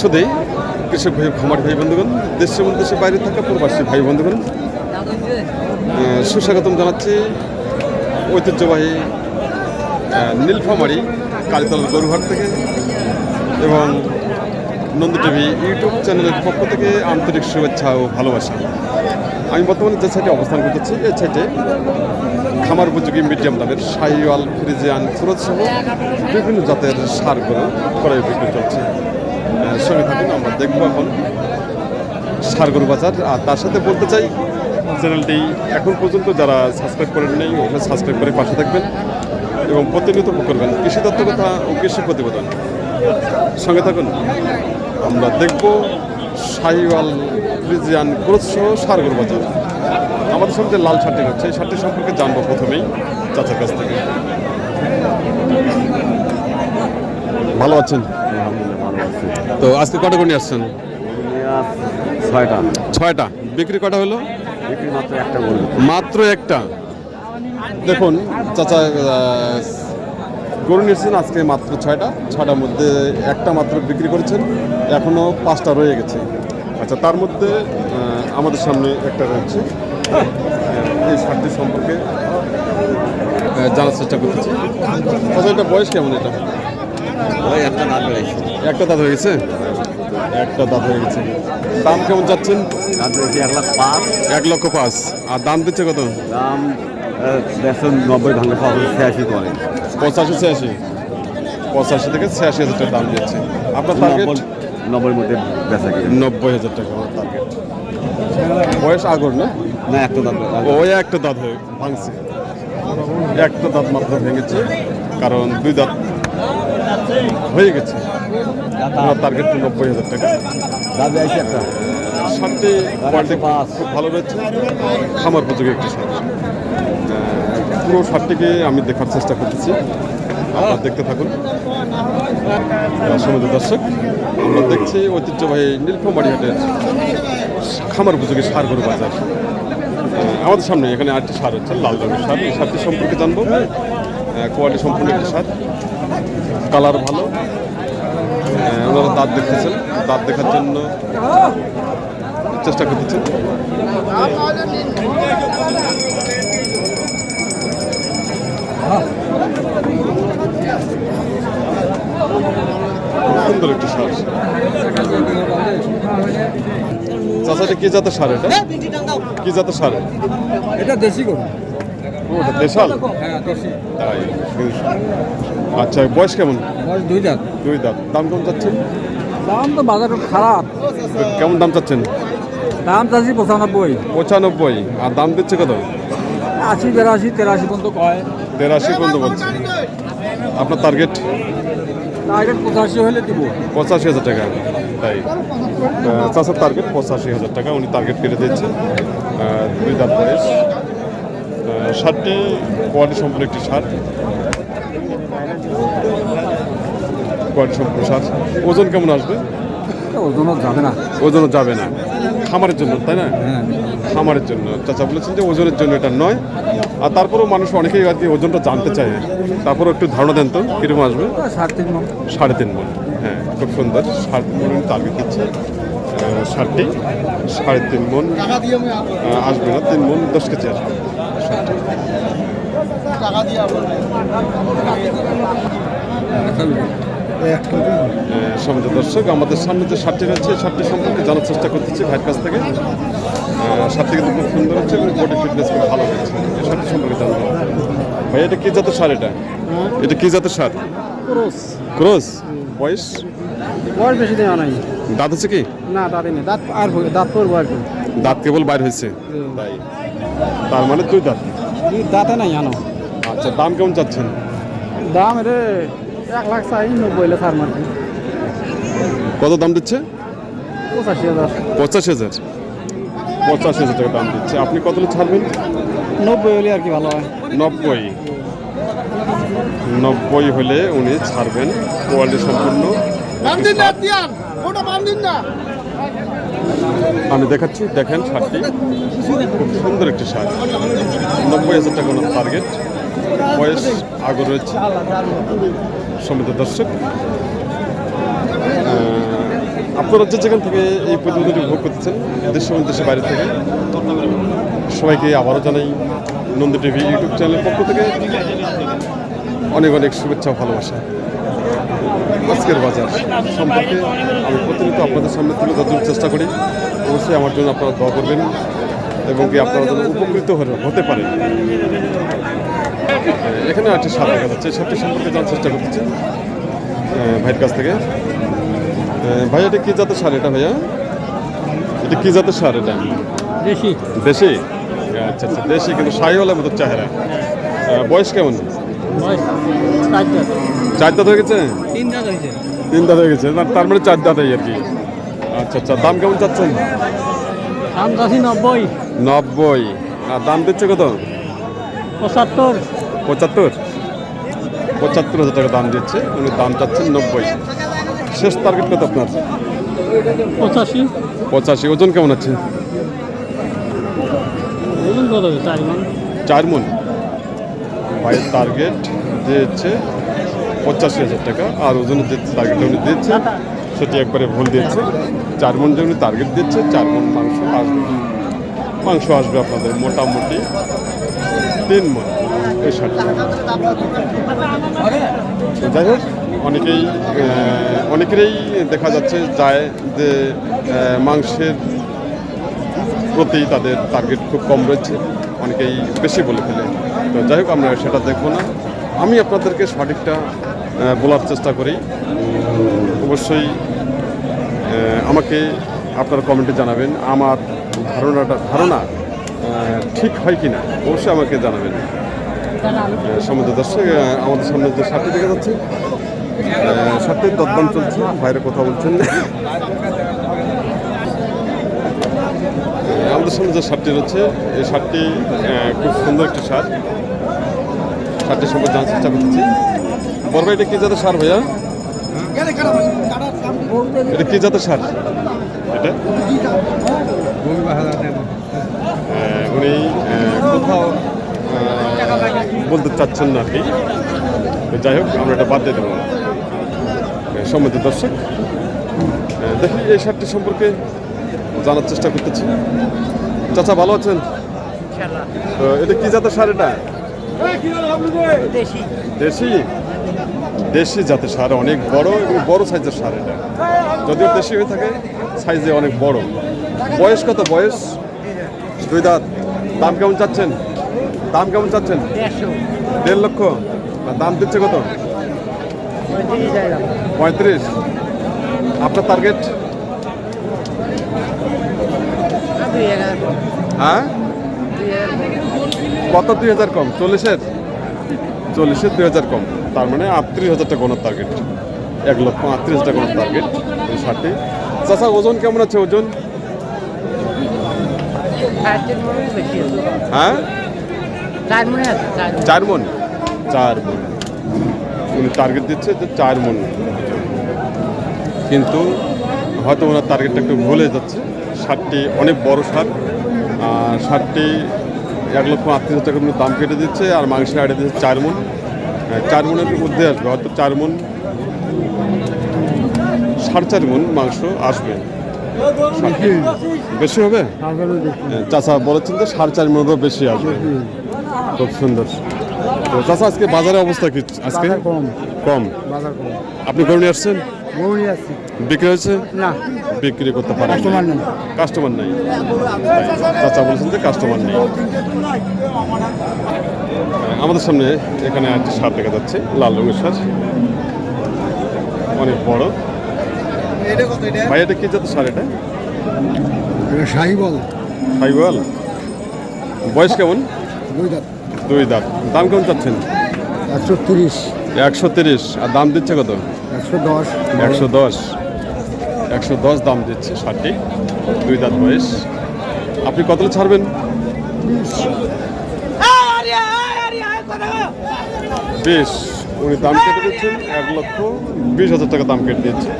শুধু কৃষক ভাই, খামার ভাই, বন্ধুগণ, দেশের মধ্যে দেশের বাইরে থাকা প্রবাসী ভাই, বন্ধুগণ সুস্বাগতম জানাচ্ছি ঐতিহ্যবাহী নীলফামারি কালীতলার গরুহাট থেকে এবং নন্দী টিভি ইউটিউব চ্যানেলের পক্ষ থেকে আন্তরিক শুভেচ্ছা ও ভালোবাসা। আমি বর্তমানে যে সাইটে অবস্থান করতেছি, এই সাইটে খামার উপযোগী মিডিয়াম দামের সাইওয়াল ফ্রিজিয়ান ফুরত সহ বিভিন্ন জাতের সারগুলো ক্রয় বিক্রি চলছে। সঙ্গে থাকুন, আমরা দেখব এখন সার গরু বাজার। আর তার সাথে বলতে চাই, চ্যানেলটি এখন পর্যন্ত যারা সাবস্ক্রাইব করেন নেই ওখানে সাবস্ক্রাইব করে পাশে থাকবেন এবং প্রতিনিয়ত করবেন। কৃষি তত্ত্ব কথা ও কৃষি প্রতিবেদন। সঙ্গে থাকুন, আমরা দেখব শাহিওয়াল ফ্রিজিয়ান গ্রোথ সহ সার বাজার। আমাদের যে লাল শার্টটি হচ্ছে এই শার্টটি সম্পর্কে জানব প্রথমেই চাচার কাছ থেকে। ভালো আছেন? তো আজকে কটা করে নিয়ে আসছেন? ছয়টা। ছয়টা। বিক্রি কটা হলো? মাত্র একটা দেখুন চাচা গরু নিয়েছেন আজকে মাত্র ছয়টা। ছয়টার মধ্যে একটা মাত্র বিক্রি করেছেন। এখনও পাঁচটা রয়ে গেছে। আচ্ছা তার মধ্যে আমাদের সামনে একটা রয়েছে। আহ, এই শার্টটি সম্পর্কে জানার চেষ্টা করতেছি। আচ্ছা এটা বয়স কেমন এটা? একটা দাঁত হয়ে গেছে। একটা দাঁত হয়ে গেছে? দাম কেমন যাচ্ছেন এক লাখ পাঁচ। এক লক্ষ পাঁচ। আর দাম দিচ্ছে কত? দাম দেড়শো নব্বই ভাঙলে ছিয়াশি করে পঁচাশি ছিয়াশি। পঁচাশি থেকে ছিয়াশি হাজার টাকা দাম দিচ্ছে। আপনার টার্গেট নব্বই মধ্যে বেচা নব্বই হাজার টাকা আমার টার্গেট বয়স আগর না? না একটা দাঁত ওই একটা দাঁত হয়ে ভাঙছে। একটা দাঁত মাত্র ভেঙেছে। কারণ দুই দাঁত হয়ে গেছে। আমার টার্গেট নব্বই হাজার টাকা। দাঁত বেড়েছে একটা। সারটি কোয়ালিটি। খুব ভালো রয়েছে। খামার উপযোগী একটি সার পুরো সারটিকে আমি দেখার চেষ্টা করতেছি। আপনারা দেখতে থাকুন। সমাজ দর্শক আমরা দেখছি ঐতিহ্যবাহী নীলফামারি হাটের খামার উপযোগী সার গরু বাজার আমাদের সামনে এখানে আরেকটি সার হচ্ছে লাল রঙের সার। এই সারটি সম্পর্কে জানব। কোয়ালিটি সম্পূর্ণ একটি সার। কালার ভালো। ওনারা দাঁত দেখতেছেন। দাঁত দেখার জন্য চেষ্টা করতেছেন। সুন্দর একটি সার চাষা এটা কি জাতের সার এটা? কি জাতের সার এটা দেশি গরু। ও, এটা দেশাল? হ্যাঁ তাই আচ্ছা বয়স কেমন? বয়স দুই দাঁত। দুই দাঁত। দাম কেমন চাচ্ছেন? দাম তো বাজার খারাপ। কেমন দাম চাচ্ছেন? দাম চাচ্ছি পঁচানব্বই। পঁচানব্বই। আর দাম দিচ্ছে কত? আশি বেরাশি তেরাশি পর্যন্ত কয়। তেরাশি পর্যন্ত বলছে। আপনার টার্গেট টার্গেট পঁচাশি হলে দিব। পঁচাশি হাজার টাকা। তাই। চাষার টার্গেট পঁচাশি হাজার টাকা। উনি টার্গেট কেটে দিচ্ছেন দুই দাঁত বয়স সারটি কোয়ালিটি সম্পূর্ণ একটি সার। কোয়ালিটি সম্পূর্ণ সার। ওজন কেমন আসবে? ওজনও যাবে না। ওজনও যাবে না। খামারের জন্য তাই না? হ্যাঁ। খামারের জন্য। চাচা বলেছেন যে ওজনের জন্য এটা নয়। আর তারপরেও মানুষ অনেকেই আর কি ওজনটা জানতে চায়। তারপরও একটু ধারণা দেন তো কীরকম আসবে? সাড়ে তিন মণ। সাড়ে তিন মন। হ্যাঁ খুব সুন্দর। সাড়ে তিন মন টার্গেট দিচ্ছে। আহ, সাড়ে তিন মন আসবে না। তিন মন দশ কেজি আসবে। সমিত দর্শক আমাদের সামনে যে সারটি রয়েছে সারটি সম্পর্কে জানার চেষ্টা করতেছি ভাইয়ের কাছ থেকে। সারটি কিন্তু খুব সুন্দর হচ্ছে এবং বডি ফিটনেস খুব ভালো হয়েছে। এই সারটি সম্পর্কে জানব। ভাই এটা কি জাতের সার এটা? এটা কি জাতের সার ক্রস। বয়স? বয়স বেশি দিন নাই। দাঁত আছে কি? না দাঁতে নেই। দাঁত আর দাঁত পড়ব আর কি। দাঁত কেবল বাইর হয়েছে? তাই। তার মানে দুই দাঁত? দুই দাঁতে নাই আনো আচ্ছা দাম কেমন চাচ্ছেন? দাম রে এক লাখ চাই নব্বই হলে সার মারছি কত দাম দিচ্ছে? পঁচাশি হাজার। পঁচাশি হাজার। পঁচাশি হাজার টাকা দাম দিচ্ছে। আপনি কত ছাড়বেন? নব্বই হলে আর কি ভালো হয়। নব্বই। নব্বই হলে উনি ছাড়বেন। কোয়ালিটি সম্পূর্ণ। আমি দেখাচ্ছি, দেখেন শার্টটি খুব সুন্দর একটি শার্ট নব্বই হাজার টাকা টার্গেট বয়স আগে রয়েছে। সমিত দর্শক। আপনারা যে যেখান থেকে এই প্রতিবেদনটি ভোগ করতেছেন, দেশ এবং দেশের বাইরে থেকে, সবাইকে আবারও জানাই নন্দী টিভি ইউটিউব চ্যানেলের পক্ষ থেকে অনেক অনেক শুভেচ্ছা ভালোবাসা। আজকের বাজার সম্পর্কে আমি প্রতিনিয়ত আপনাদের সামনে তুলে ধরার চেষ্টা করি। অবশ্যই আমার জন্য আপনারা দোয়া করবেন এবং কি আপনারা যেন উপকৃত হতে- হতে পারেন। এখানে একটি সার দেখা যাচ্ছে। সারটি সম্পর্কে জানার চেষ্টা করতেছি। ভাইয়ের কাছ থেকে। ভাই এটা কী জাতের সার এটা ভাইয়া? এটা কী জাতের সার এটা? দেশি। দেশি? আচ্ছা আচ্ছা দেশি কিন্তু শাহিওয়ালার মতো চেহারা। বয়স কেমন? চার দাঁত হয়ে গেছে। তিন দাঁত হয়ে গেছে। না তার মানে চার দাঁত আর কি। আচ্ছা আচ্ছা দাম কেমন চাচ্ছেন? দাম চাষি নব্বই। নব্বই। আর দাম দিচ্ছে কত? পঁচাত্তর। পঁচাত্তর? পঁচাত্তর হাজার টাকা দাম দিচ্ছে। উনি দাম চাচ্ছেন নব্বই। শেষ টার্গেট কত আপনার? পঁচাশি। পঁচাশি। ওজন কেমন আছে? বলুন কত চার মান। চার মন। ভাইয়ের টার্গেট দিয়েছে পঁচাশি হাজার টাকা, আর ওজনের যে টার্গেট উনি দিয়েছে, সেটি একবারে ভুল দিয়েছে। চার মন যে উনি টার্গেট দিচ্ছে চার মন মাংস আসবে। মাংস আসবে আপনাদের মোটামুটি তিন মন এই যাই হোক, অনেকেই অনেকেরই দেখা যাচ্ছে যায় যে মাংসের প্রতি তাদের টার্গেট খুব কম রয়েছে। অনেকেই বেশি বলে ফেলে। তো যাই হোক, আমরা সেটা দেখব না। আমি আপনাদেরকে সঠিকটা বলার চেষ্টা করি। অবশ্যই আমাকে আপনারা কমেন্টে জানাবেন, আমার ধারণাটা, ধারণা ঠিক হয় কি না অবশ্যই আমাকে জানাবেন। সমুদ্র দর্শক আমাদের সামনে যে সাথে দেখা যাচ্ছে সাথে দরদাম চলছে, বাইরে কথা বলছেন আমাদের সামনে যে শার্টটি রয়েছে, এই শার্টটি খুব সুন্দর একটি শার্ট শার্টের সম্পর্কে জানার চেষ্টা করতেছি। বড় এটা কি জাতের সার ভাইয়া? এটা কি জাতের সার? এটা? উনি কোথাও বলতে চাচ্ছেন না আর কি যাই হোক, আমরা এটা বাদ দিয়ে দেবো। সম্মত দর্শক দেখি এই শার্টটি সম্পর্কে জানার চেষ্টা করতেছি। চাচা ভালো আছেন? এটা কি জাতের সার এটা? দেশি। দেশি? দেশি জাতের সার অনেক বড় এবং বড় সাইজের সার এটা। যদিও দেশি হয়ে থাকে সাইজে অনেক বড়। বয়স কত বয়স? দুই দাঁত। দাম কেমন চাচ্ছেন? দাম কেমন চাচ্ছেন? দেড় লক্ষ। দাম দিচ্ছে কত? পঁয়ত্রিশ। আপনার টার্গেট দুই হাজার হ্যাঁ? কত দুই হাজার কম? চল্লিশের? চল্লিশের দুই হাজার কম। তার মানে আটত্রিশ হাজার টাকা ওনার টার্গেট এক লক্ষ আটত্রিশ হাজার ওনার টার্গেট এই ষাটটি। চাষা ওজন কেমন আছে? ওজন? হ্যাঁ? চার মনে। চার মন। উনি টার্গেট দিচ্ছে যে চার মন। কিন্তু হয়তো ওনার টার্গেটটা একটু ভুলে যাচ্ছে। ষাটটি অনেক বড় সার আর ষাটটি এক লক্ষ আটত্রিশ টাকা উনি দাম কেটে দিচ্ছে আর মাংসের আড়ে দিচ্ছে চার মন হ্যাঁ, চার মনের মধ্যে আসবে হয়তো চার মন সাড়ে চার মন মাংস আসবে। বেশি হবে? হ্যাঁ, চাচা বলেছেন যে সাড়ে চার মনেরও বেশি আসবে। খুব সুন্দর। তো চাচা আজকে বাজারের অবস্থা কি? আজকে কম। কম। আপনি করে নিয়ে আসছেন? বিক্রি হয়েছে? না। বিক্রি করতে পারেন কাস্টমার নেই। কাস্টমার নাই। চাচা বলছেন যে কাস্টমার নেই। আমাদের সামনে এখানে একটি সার দেখা যাচ্ছে লাল রঙের সার। অনেক বড়। ভাই এটা কি জাতের সার এটা? শাহিবল ফাইবাল বয়স কেমন? দুই দাঁত। দুই দাঁত। দাম কেমন চাচ্ছেন? একশো তিরিশ। একশো তিরিশ। আর দাম দিচ্ছে কত? একশো দশ। একশো দশ। একশো দশ দাম দিচ্ছে ষাটটি দুই দাঁত বয়স। আপনি কতটা ছাড়বেন? বিশ। উনি দাম কেটে দিচ্ছেন এক লক্ষ বিশ হাজার টাকা দাম কেটে দিচ্ছে।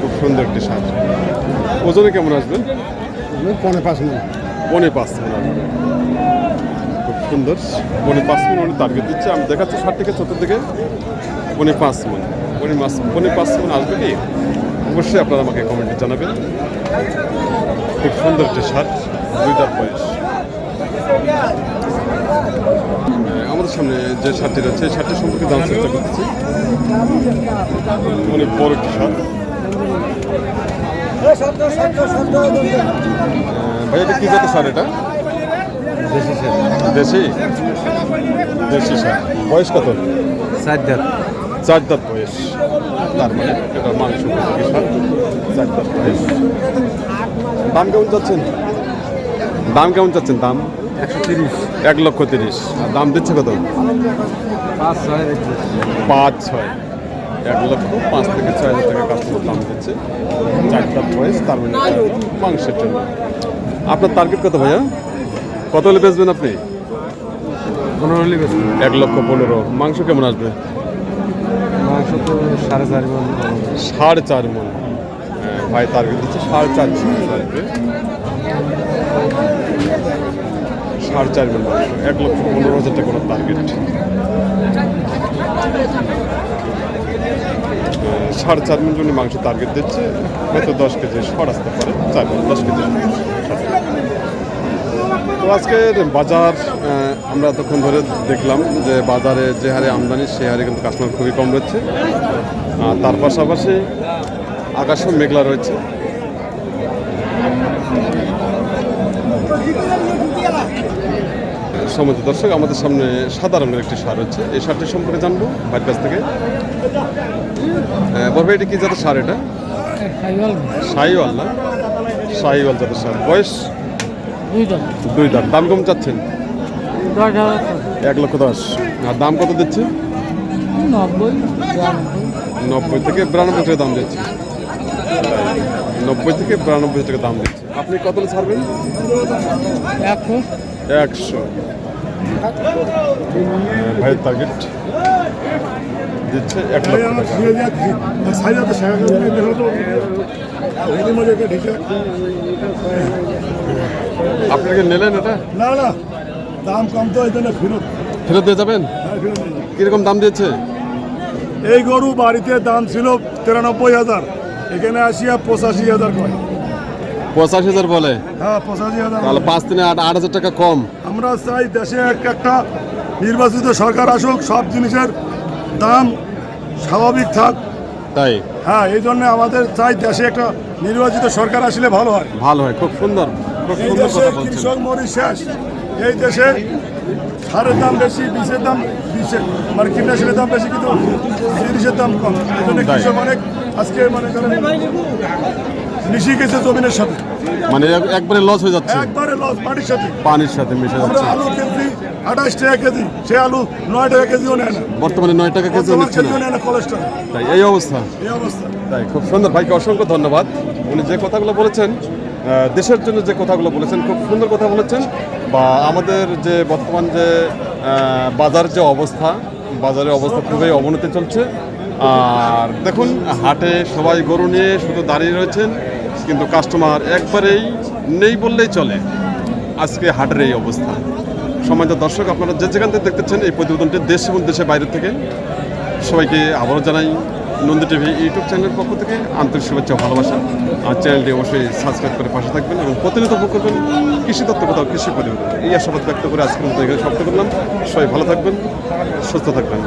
খুব সুন্দর একটি সার ওজনে কেমন আসবেন পনেরো পাঁচ মিনিট পনে পাঁচ মন আসবে। খুব সুন্দর। পনে পাঁচ মিনিট উনি টার্গেট দিচ্ছে। আমি দেখাচ্ছি ষাট থেকে চতুর্দিকে পনে পাঁচ মন। পনে মাস পনে পাঁচ মন আসবে কি? অবশ্যই আপনারা আমাকে কমেন্টে জানাবেন। খুব সুন্দর একটি শার্ট দুইটার বয়স। আমাদের সামনে যে শার্টটি রয়েছে এই শার্টটি সম্পর্কে জানার চেষ্টা করতেছি। অনেক বড় একটি শার্ট ভাই এটা কি জাতের শার্ট এটা? দেশি দেশি? দেশি শার্ট বয়স কত? দাঁত। চার দাঁত বয়স তার মানে এটা মাংস চার দাঁত বয়স দাম কেমন চাচ্ছেন দাম কেমন চাচ্ছেন দাম একশো তিরিশ এক লক্ষ তিরিশ আর দাম দিচ্ছে কত পাঁচ ছয় এক লক্ষ পাঁচ থেকে ছয় হাজার টাকা কাস্টমার দাম দিচ্ছে চার দাঁত বয়স তার মানে মাংসের জন্য আপনার টার্গেট কত ভাইয়া কত হলে বেচবেন আপনি পনেরো হলে বেশি এক লক্ষ পনেরো মাংস কেমন আসবে সাড়ে চার মন। সাড়ে চার হ্যাঁ, ভাই টার্গেট দিচ্ছে সাড়ে চার মন আসবে সাড়ে চার মন এক লক্ষ পনেরো হাজার টাকা টার্গেট সাড়ে চার মন জন্য মাংস টার্গেট দিচ্ছে। হয়তো দশ কেজি সর আসতে পারে। চার মন দশ কেজি তো আজকের বাজার আমরা এতক্ষণ ধরে দেখলাম যে বাজারে যে হারে আমদানি সে হারে কিন্তু কাস্টমার খুবই কম রয়েছে। আর তার পাশাপাশি আকাশও মেঘলা রয়েছে। সমিত দর্শক আমাদের সামনে সাদা রঙের একটি সার হচ্ছে এই সারটি সম্পর্কে জানব ভাইয়ের কাছ থেকে। বলবে এটা কি জাতের সার এটা? সাইওয়াল না? সাইওয়াল জাতের সার বয়স? দুই দাম দুই দাম দাম কম চাচ্ছেন? এক লক্ষ দশ। আর দাম কত দিচ্ছে? নব্বই। নব্বই থেকে বিরানব্বই টাকা দাম দিচ্ছে। নব্বই থেকে বিরানব্বই টাকা দাম দিচ্ছে। আপনি কত ছাড়বেন? একশো। একশো। ভাইয়ের টার্গেট দিচ্ছে এক লক্ষ টাকা। আপনাকে নিলেন এটা? না না। দাম কম তো এই জন্য ফেরত। ফেরত দিয়ে যাবেন? হ্যাঁ, কীরকম দাম দিয়েছে? এই গরু বাড়িতে দাম ছিল তিরানব্বই হাজার এখানে আসিয়া পঁচাশি হাজার কয়। পঁচাশি হাজার বলে? হ্যাঁ পঁচাশি হাজার তাহলে পাঁচ দিনে আট আট হাজার টাকা কম। আমরা চাই দেশে এক একটা নির্বাচিত সরকার আসুক সব জিনিসের দাম স্বাভাবিক থাক। তাই? হ্যাঁ এই জন্য আমাদের চাই দেশে একটা নির্বাচিত সরকার আসলে ভালো হয়। ভালো হয় খুব সুন্দর খুব সুন্দর কথা বলছেন। কৃষক মরি শেষ। এই দেশে সারের দাম বেশি বিষের দাম বিষের মানে কীটনাশকের দাম বেশি কিন্তু জিনিসের দাম কম। এই জন্য কৃষক অনেক আজকে মানে মিশে গেছে জমিনের সাথে। মানে একবারে লস হয়ে যাচ্ছে। একবারে লস মাটির সাথে। পানির সাথে মিশে যাচ্ছে। আলু কেজি আঠাশ টাকা কেজি সে আলু নয় টাকা কেজিও নেয় না। বর্তমানে নয় টাকা কেজি নিচ্ছে কেজিও না তাই এই অবস্থা। এই অবস্থা। তাই খুব সুন্দর। ভাইকে অসংখ্য ধন্যবাদ। উনি যে কথাগুলো বলেছেন দেশের জন্য যে কথাগুলো বলেছেন, খুব সুন্দর কথা বলেছেন। বা আমাদের যে বর্তমান যে বাজার যে অবস্থা, বাজারের অবস্থা খুবই অবনতি চলছে। আর দেখুন, হাটে সবাই গরু নিয়ে শুধু দাঁড়িয়ে রয়েছেন, কিন্তু কাস্টমার একবারেই নেই বললেই চলে। আজকে হাটের এই অবস্থা। সম্মানিত দর্শক, আপনারা যে যেখান থেকে দেখতেছেন, এই প্রতিবেদনটি দেশ এবং দেশের বাইরে থেকে, সবাইকে আবারও জানাই নন্দী টিভি ইউটিউব চ্যানেলের পক্ষ থেকে আন্তরিক শুভেচ্ছা ভালোবাসা। আর চ্যানেলটি অবশ্যই সাবস্ক্রাইব করে পাশে থাকবেন এবং প্রতিনিয়ত করবেন কৃষি তত্ত্ব কোথাও কৃষি প্রতিবেদন এই আশাবাদ ব্যক্ত করে আজকের মতো এখানে সমাপ্ত করলাম। সবাই ভালো থাকবেন, সুস্থ থাকবেন।